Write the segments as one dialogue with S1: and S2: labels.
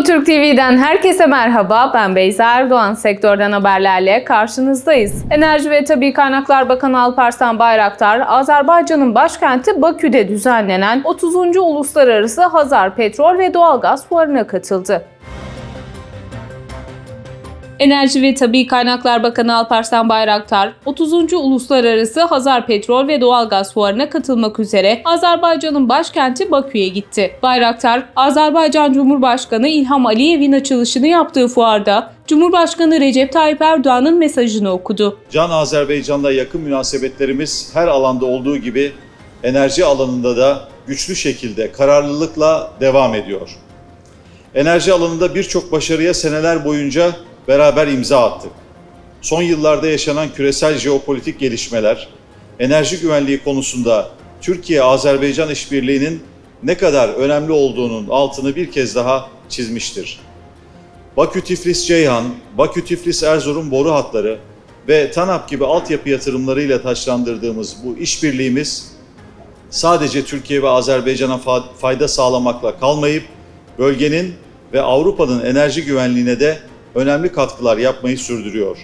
S1: Infotürk TV'den herkese merhaba. Ben Beyza Erdoğan. Sektörden haberlerle karşınızdayız. Enerji ve Tabi Kaynaklar Bakanı Alparslan Bayraktar, Azerbaycan'ın başkenti Bakü'de düzenlenen 30. Uluslararası Hazar Petrol ve Doğalgaz Fuarı'na katıldı. Enerji ve Tabi Kaynaklar Bakanı Alparslan Bayraktar, 30. Uluslararası Hazar Petrol ve Doğalgaz Fuarı'na katılmak üzere Azerbaycan'ın başkenti Bakü'ye gitti. Bayraktar, Azerbaycan Cumhurbaşkanı İlham Aliyev'in açılışını yaptığı fuarda Cumhurbaşkanı Recep Tayyip Erdoğan'ın mesajını okudu.
S2: Can Azerbaycan'la yakın münasebetlerimiz her alanda olduğu gibi enerji alanında da güçlü şekilde kararlılıkla devam ediyor. Enerji alanında birçok başarıya seneler boyunca beraber imza attık. Son yıllarda yaşanan küresel jeopolitik gelişmeler, enerji güvenliği konusunda Türkiye-Azerbaycan işbirliğinin ne kadar önemli olduğunun altını bir kez daha çizmiştir. Bakü-Tiflis-Ceyhan, Bakü-Tiflis-Erzurum boru hatları ve TANAP gibi altyapı yatırımlarıyla taçlandırdığımız bu işbirliğimiz sadece Türkiye ve Azerbaycan'a fa- fayda sağlamakla kalmayıp bölgenin ve Avrupa'nın enerji güvenliğine de önemli katkılar yapmayı sürdürüyor.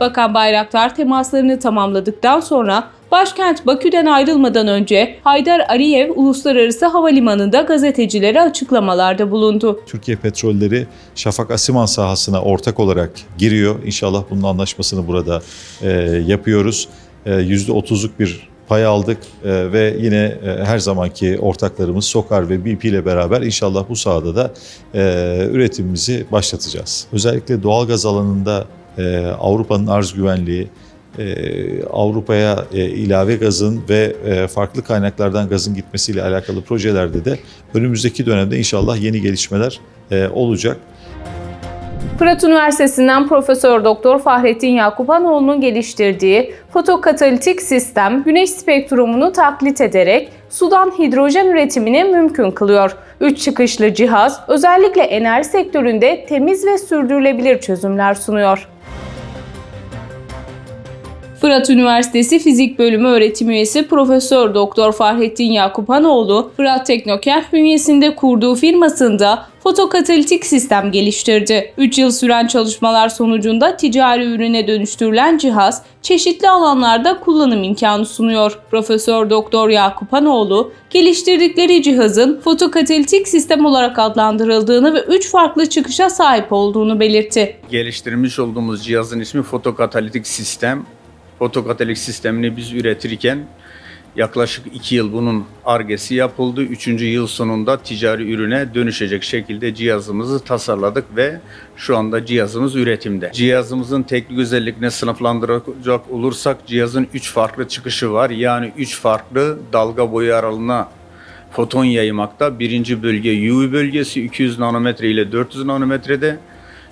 S1: Bakan Bayraktar temaslarını tamamladıktan sonra başkent Bakü'den ayrılmadan önce Haydar Aliyev Uluslararası Havalimanı'nda gazetecilere açıklamalarda bulundu.
S2: Türkiye Petrolleri Şafak Asiman sahasına ortak olarak giriyor. İnşallah bunun anlaşmasını burada e, yapıyoruz. E, %30'luk bir pay aldık e, ve yine e, her zamanki ortaklarımız Sokar ve BP ile beraber inşallah bu sahada da e, üretimimizi başlatacağız. Özellikle doğalgaz alanında Avrupa'nın arz güvenliği, Avrupa'ya ilave gazın ve farklı kaynaklardan gazın gitmesiyle alakalı projelerde de önümüzdeki dönemde inşallah yeni gelişmeler olacak.
S1: Fırat Üniversitesi'nden Profesör Doktor Fahrettin Yakupanoğlu'nun geliştirdiği fotokatalitik sistem güneş spektrumunu taklit ederek sudan hidrojen üretimini mümkün kılıyor. Üç çıkışlı cihaz özellikle enerji sektöründe temiz ve sürdürülebilir çözümler sunuyor. Fırat Üniversitesi Fizik Bölümü öğretim üyesi Profesör Doktor Fahrettin Yakupanoğlu, Fırat Teknokent bünyesinde kurduğu firmasında fotokatalitik sistem geliştirdi. 3 yıl süren çalışmalar sonucunda ticari ürüne dönüştürülen cihaz çeşitli alanlarda kullanım imkanı sunuyor. Profesör Doktor Yakupanoğlu, geliştirdikleri cihazın fotokatalitik sistem olarak adlandırıldığını ve 3 farklı çıkışa sahip olduğunu belirtti.
S3: geliştirmiş olduğumuz cihazın ismi fotokatalitik sistem. Fotokatalitik sistemini biz üretirken yaklaşık 2 yıl bunun argesi yapıldı. 3. yıl sonunda ticari ürüne dönüşecek şekilde cihazımızı tasarladık ve şu anda cihazımız üretimde. Cihazımızın teknik özelliklerini sınıflandıracak olursak cihazın 3 farklı çıkışı var. Yani 3 farklı dalga boyu aralığına foton yaymakta. Birinci bölge UV bölgesi 200 nanometre ile 400 nanometrede.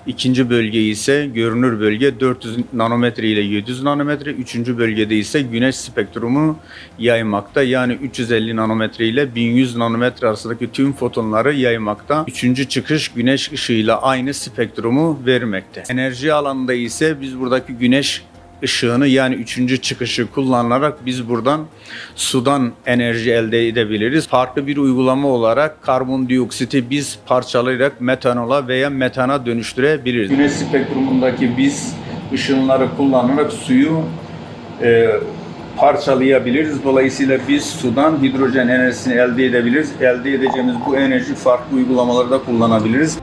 S3: İkinci bölge ise görünür bölge 400 nanometre ile 700 nanometre. Üçüncü bölgede ise güneş spektrumu yaymakta. Yani 350 nanometre ile 1100 nanometre arasındaki tüm fotonları yaymakta. Üçüncü çıkış güneş ışığıyla aynı spektrumu vermekte. Enerji alanında ise biz buradaki güneş ışığını yani üçüncü çıkışı kullanarak biz buradan sudan enerji elde edebiliriz. Farklı bir uygulama olarak karbondioksiti biz parçalayarak metanola veya metana dönüştürebiliriz. Güneş spektrumundaki biz ışınları kullanarak suyu e, parçalayabiliriz. Dolayısıyla biz sudan hidrojen enerjisini elde edebiliriz. Elde edeceğimiz bu enerji farklı uygulamalarda kullanabiliriz.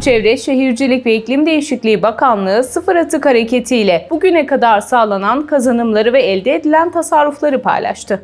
S1: Çevre, Şehircilik ve İklim Değişikliği Bakanlığı sıfır atık hareketiyle bugüne kadar sağlanan kazanımları ve elde edilen tasarrufları paylaştı.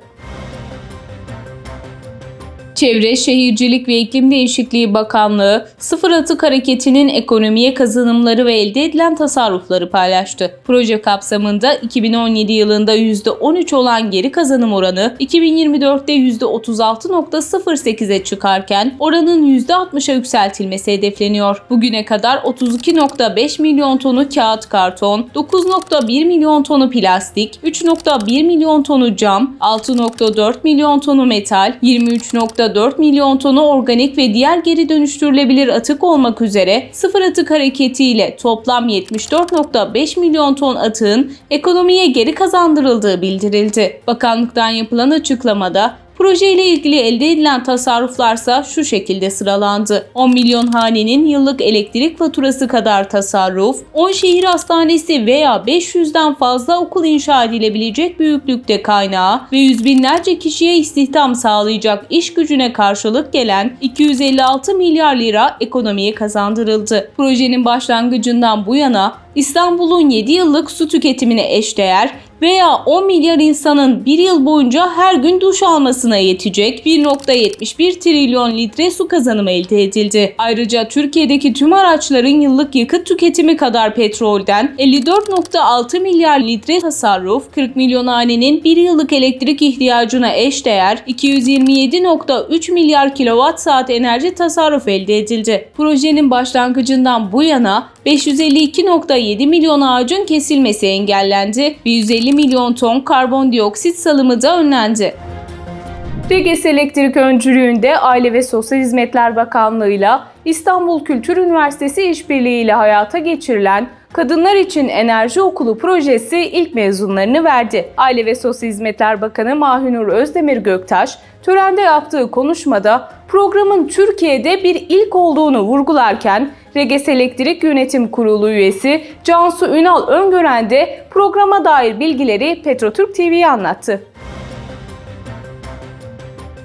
S1: Çevre, Şehircilik ve İklim Değişikliği Bakanlığı sıfır atık hareketinin ekonomiye kazanımları ve elde edilen tasarrufları paylaştı. Proje kapsamında 2017 yılında %13 olan geri kazanım oranı 2024'te %36.08'e çıkarken oranın %60'a yükseltilmesi hedefleniyor. Bugüne kadar 32.5 milyon tonu kağıt karton, 9.1 milyon tonu plastik, 3.1 milyon tonu cam, 6.4 milyon tonu metal, 23.4 milyon tonu organik ve diğer geri dönüştürülebilir atık olmak üzere sıfır atık hareketiyle toplam 74.5 milyon ton atığın ekonomiye geri kazandırıldığı bildirildi. Bakanlıktan yapılan açıklamada Projeyle ilgili elde edilen tasarruflarsa şu şekilde sıralandı. 10 milyon hanenin yıllık elektrik faturası kadar tasarruf, 10 şehir hastanesi veya 500'den fazla okul inşa edilebilecek büyüklükte kaynağı ve yüz binlerce kişiye istihdam sağlayacak iş gücüne karşılık gelen 256 milyar lira ekonomiye kazandırıldı. Projenin başlangıcından bu yana İstanbul'un 7 yıllık su tüketimine eşdeğer veya 10 milyar insanın bir yıl boyunca her gün duş almasına yetecek 1.71 trilyon litre su kazanımı elde edildi. Ayrıca Türkiye'deki tüm araçların yıllık yakıt tüketimi kadar petrolden 54.6 milyar litre tasarruf, 40 milyon hanenin bir yıllık elektrik ihtiyacına eşdeğer 227.3 milyar kilowatt saat enerji tasarruf elde edildi. Projenin başlangıcından bu yana 552.7 milyon ağacın kesilmesi engellendi ve 150 milyon ton karbondioksit salımı da önlendi. Reges Elektrik öncülüğünde Aile ve Sosyal Hizmetler Bakanlığı'yla İstanbul Kültür Üniversitesi işbirliğiyle hayata geçirilen Kadınlar için Enerji Okulu projesi ilk mezunlarını verdi. Aile ve Sosyal Hizmetler Bakanı Mahinur Özdemir Göktaş, törende yaptığı konuşmada programın Türkiye'de bir ilk olduğunu vurgularken Reges Elektrik Yönetim Kurulu üyesi Cansu Ünal Öngören de programa dair bilgileri Petrotürk TV'ye anlattı.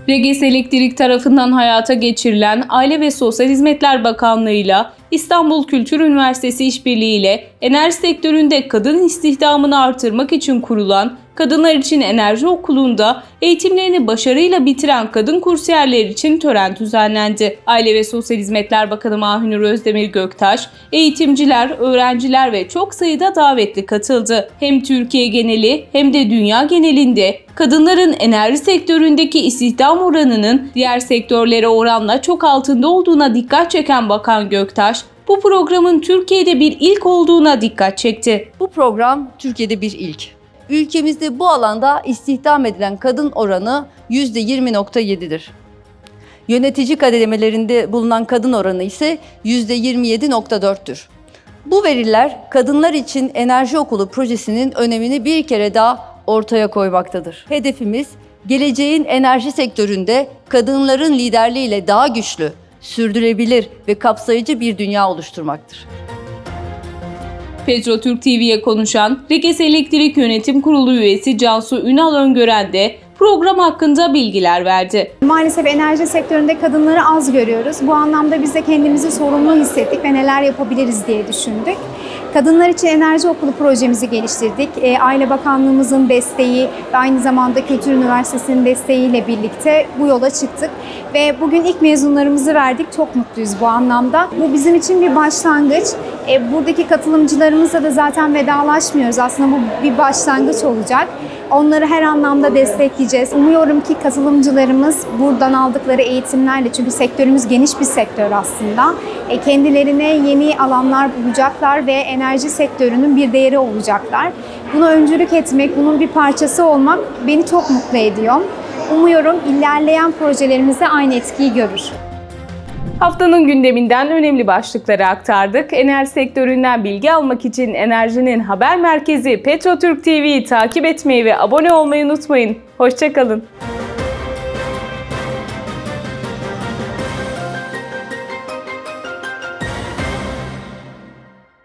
S1: Reges Elektrik tarafından hayata geçirilen Aile ve Sosyal Hizmetler Bakanlığı'yla İstanbul Kültür Üniversitesi işbirliğiyle enerji sektöründe kadın istihdamını artırmak için kurulan Kadınlar için Enerji Okulu'nda eğitimlerini başarıyla bitiren kadın kursiyerler için tören düzenlendi. Aile ve Sosyal Hizmetler Bakanı Mahinur Özdemir Göktaş, eğitimciler, öğrenciler ve çok sayıda davetli katıldı. Hem Türkiye geneli hem de dünya genelinde kadınların enerji sektöründeki istihdam oranının diğer sektörlere oranla çok altında olduğuna dikkat çeken Bakan Göktaş, bu programın Türkiye'de bir ilk olduğuna dikkat çekti.
S4: Bu program Türkiye'de bir ilk. Ülkemizde bu alanda istihdam edilen kadın oranı %20.7'dir. Yönetici kademelerinde bulunan kadın oranı ise %27.4'tür. Bu veriler Kadınlar için Enerji Okulu projesinin önemini bir kere daha ortaya koymaktadır. Hedefimiz geleceğin enerji sektöründe kadınların liderliğiyle daha güçlü, sürdürülebilir ve kapsayıcı bir dünya oluşturmaktır.
S1: Petrotürk TV'ye konuşan Reges Elektrik Yönetim Kurulu üyesi Cansu Ünal Öngören de program hakkında bilgiler verdi.
S5: Maalesef enerji sektöründe kadınları az görüyoruz. Bu anlamda biz de kendimizi sorumlu hissettik ve neler yapabiliriz diye düşündük. Kadınlar için Enerji Okulu projemizi geliştirdik. E, Aile Bakanlığımızın desteği ve aynı zamanda Kültür Üniversitesi'nin desteğiyle birlikte bu yola çıktık. Ve bugün ilk mezunlarımızı verdik. Çok mutluyuz bu anlamda. Bu bizim için bir başlangıç. E, buradaki katılımcılarımızla da zaten vedalaşmıyoruz. Aslında bu bir başlangıç olacak. Onları her anlamda destekleyeceğiz. Umuyorum ki katılımcılarımız buradan aldıkları eğitimlerle çünkü sektörümüz geniş bir sektör aslında. E, kendilerine yeni alanlar bulacaklar ve enerji sektörünün bir değeri olacaklar. Buna öncülük etmek, bunun bir parçası olmak beni çok mutlu ediyor. Umuyorum ilerleyen projelerimizde aynı etkiyi görür.
S1: Haftanın gündeminden önemli başlıkları aktardık. Enerji sektöründen bilgi almak için Enerjinin haber merkezi Petrotürk TV'yi takip etmeyi ve abone olmayı unutmayın. Hoşçakalın.